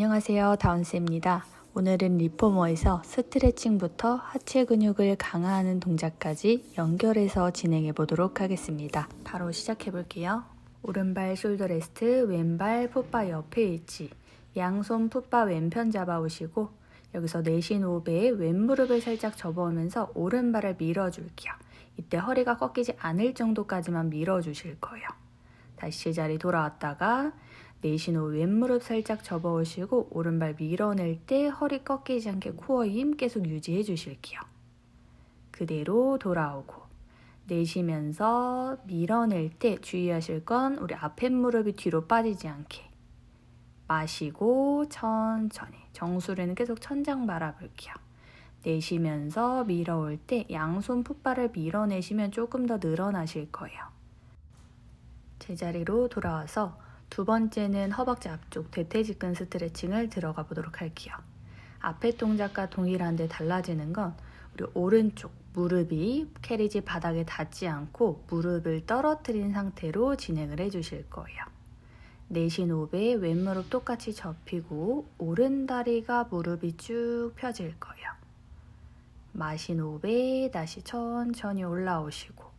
안녕하세요. 다운스입니다. 오늘은 리포머에서 스트레칭부터 하체 근육을 강화하는 동작까지 연결해서 진행해 보도록 하겠습니다. 바로 시작해 볼게요. 오른발 숄더 레스트, 왼발 풋바 옆에 위치. 양손 풋바 왼편 잡아오시고 여기서 내쉬는 호흡에 왼무릎을 살짝 접어오면서 오른발을 밀어줄게요. 이때 허리가 꺾이지 않을 정도까지만 밀어주실 거예요. 다시 제자리 돌아왔다가 내쉬는 후 왼무릎 살짝 접어 오시고 오른발 밀어낼 때 허리 꺾이지 않게 코어 힘 계속 유지해 주실게요. 그대로 돌아오고 내쉬면서 밀어낼 때 주의하실 건 우리 앞에 무릎이 뒤로 빠지지 않게 마시고 천천히 정수리는 계속 천장 바라볼게요. 내쉬면서 밀어올 때 양손 풋발을 밀어내시면 조금 더 늘어나실 거예요. 제자리로 돌아와서 두 번째는 허벅지 앞쪽 대퇴직근 스트레칭을 들어가 보도록 할게요. 앞의 동작과 동일한데 달라지는 건 우리 오른쪽 무릎이 캐리지 바닥에 닿지 않고 무릎을 떨어뜨린 상태로 진행을 해 주실 거예요. 내쉬는 호흡에 왼무릎 똑같이 접히고 오른 다리가 무릎이 쭉 펴질 거예요. 마신 호흡에 다시 천천히 올라오시고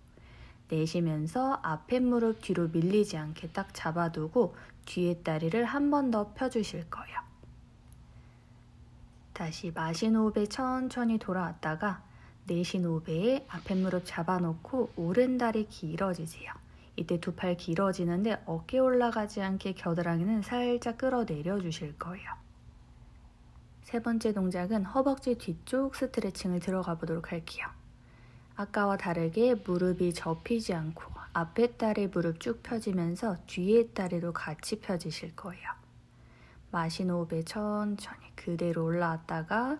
내쉬면서 앞에 무릎 뒤로 밀리지 않게 딱 잡아두고 뒤에 다리를 한 번 더 펴주실 거예요. 다시 마신 호흡에 천천히 돌아왔다가 내쉬는 호흡에 앞에 무릎 잡아놓고 오른 다리 길어지세요. 이때 두 팔 길어지는데 어깨 올라가지 않게 겨드랑이는 살짝 끌어내려 주실 거예요. 세 번째 동작은 허벅지 뒤쪽 스트레칭을 들어가 보도록 할게요. 아까와 다르게 무릎이 접히지 않고 앞에 다리 무릎 쭉 펴지면서 뒤에 다리도 같이 펴지실 거예요. 마신 호흡에 천천히 그대로 올라왔다가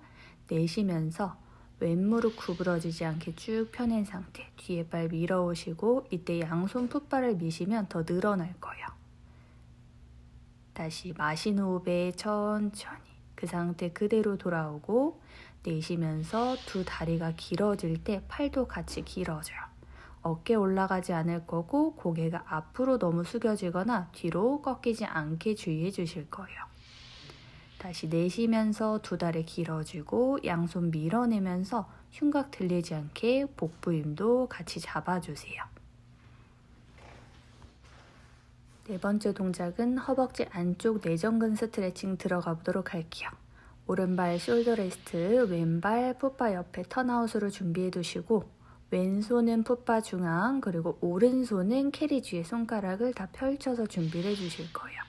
내쉬면서 왼무릎 구부러지지 않게 쭉 펴낸 상태 뒤에 발 밀어오시고 이때 양손 풋발을 미시면 더 늘어날 거예요. 다시 마신 호흡에 천천히 그 상태 그대로 돌아오고 내쉬면서 두 다리가 길어질 때 팔도 같이 길어져요. 어깨 올라가지 않을 거고 고개가 앞으로 너무 숙여지거나 뒤로 꺾이지 않게 주의해 주실 거예요. 다시 내쉬면서 두 다리 길어지고 양손 밀어내면서 흉곽 들리지 않게 복부 힘도 같이 잡아주세요. 네 번째 동작은 허벅지 안쪽 내전근 스트레칭 들어가 보도록 할게요. 오른발 숄더 레스트, 왼발 풋바 옆에 턴아웃으로 준비해 두시고 왼손은 풋바 중앙 그리고 오른손은 캐리 뒤에 손가락을 다 펼쳐서 준비를 해 주실 거예요.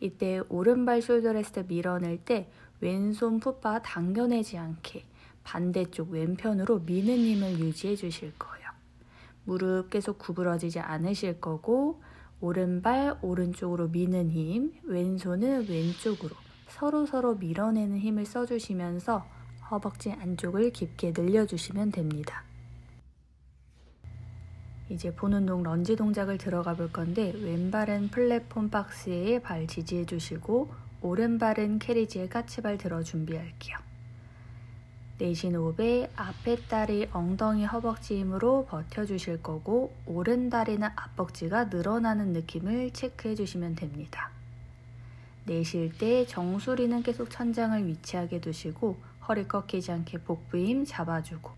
이때 오른발 숄더 레스트 밀어낼 때 왼손 풋바 당겨내지 않게 반대쪽 왼편으로 미는 힘을 유지해 주실 거예요. 무릎 계속 구부러지지 않으실 거고 오른발 오른쪽으로 미는 힘, 왼손은 왼쪽으로 서로 서로 밀어내는 힘을 써주시면서 허벅지 안쪽을 깊게 늘려주시면 됩니다. 이제 보는 동 런지 동작을 들어가 볼 건데 왼발은 플랫폼 박스에 발 지지해 주시고 오른발은 캐리지에 까치발 들어 준비할게요. 내쉬는 호흡에 앞에 다리 엉덩이 허벅지 힘으로 버텨주실 거고 오른 다리는 앞벅지가 늘어나는 느낌을 체크해 주시면 됩니다. 내쉴 때 정수리는 계속 천장을 위치하게 두시고 허리 꺾이지 않게 복부 힘 잡아주고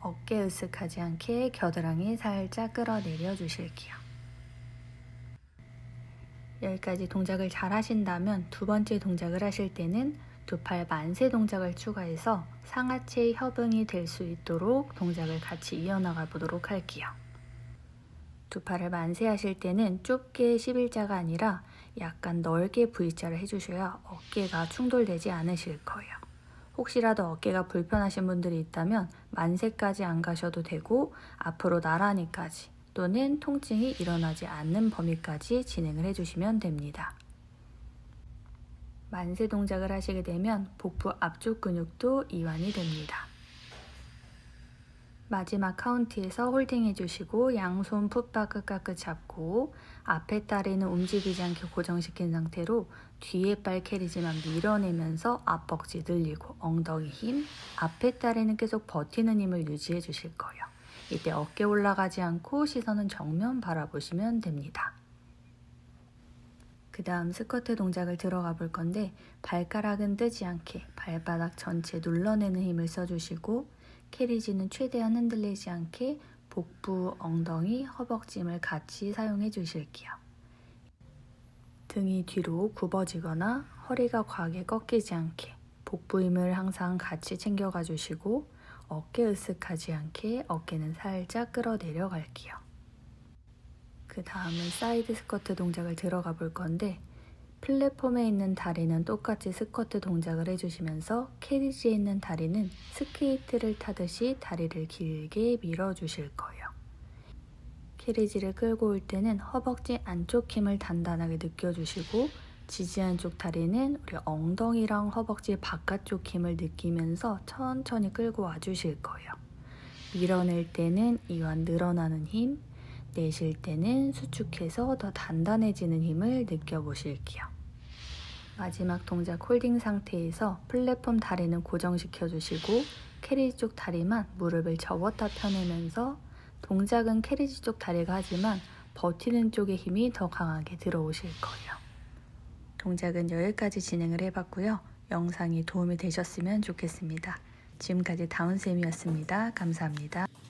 어깨 으쓱하지 않게 겨드랑이 살짝 끌어내려 주실게요. 여기까지 동작을 잘 하신다면 두 번째 동작을 하실 때는 두 팔 만세 동작을 추가해서 상하체 협응이 될 수 있도록 동작을 같이 이어나가 보도록 할게요. 두 팔을 만세 하실 때는 좁게 11자가 아니라 약간 넓게 V자를 해주셔야 어깨가 충돌되지 않으실 거예요. 혹시라도 어깨가 불편하신 분들이 있다면 만세까지 안 가셔도 되고 앞으로 나란히까지 또는 통증이 일어나지 않는 범위까지 진행을 해주시면 됩니다. 만세 동작을 하시게 되면 복부 앞쪽 근육도 이완이 됩니다. 마지막 카운트에서 홀딩 해 주시고 양손 풋바 끝과 끝 잡고 앞에 다리는 움직이지 않게 고정시킨 상태로 뒤에 발 캐리지만 밀어내면서 앞벅지 늘리고 엉덩이 힘 앞에 다리는 계속 버티는 힘을 유지해 주실 거예요. 이때 어깨 올라가지 않고 시선은 정면 바라보시면 됩니다. 그 다음 스쿼트 동작을 들어가 볼 건데 발가락은 뜨지 않게 발바닥 전체 눌러내는 힘을 써주시고 캐리지는 최대한 흔들리지 않게 복부, 엉덩이, 허벅지힘을 같이 사용해 주실게요. 등이 뒤로 굽어지거나 허리가 과하게 꺾이지 않게 복부 힘을 항상 같이 챙겨가 주시고 어깨 으쓱하지 않게 어깨는 살짝 끌어내려 갈게요. 그 다음은 사이드 스쿼트 동작을 들어가 볼 건데 플랫폼에 있는 다리는 똑같이 스쿼트 동작을 해주시면서 캐리지에 있는 다리는 스케이트를 타듯이 다리를 길게 밀어 주실 거예요. 캐리지를 끌고 올 때는 허벅지 안쪽 힘을 단단하게 느껴주시고 지지한 쪽 다리는 우리 엉덩이랑 허벅지 바깥쪽 힘을 느끼면서 천천히 끌고 와 주실 거예요. 밀어낼 때는 이와 늘어나는 힘, 내쉴 때는 수축해서 더 단단해지는 힘을 느껴보실게요. 마지막 동작 홀딩 상태에서 플랫폼 다리는 고정시켜 주시고 캐리지 쪽 다리만 무릎을 접었다 펴내면서 동작은 캐리지 쪽 다리가 하지만 버티는 쪽의 힘이 더 강하게 들어오실 거예요. 동작은 여기까지 진행을 해봤고요. 영상이 도움이 되셨으면 좋겠습니다. 지금까지 다운쌤이었습니다. 감사합니다.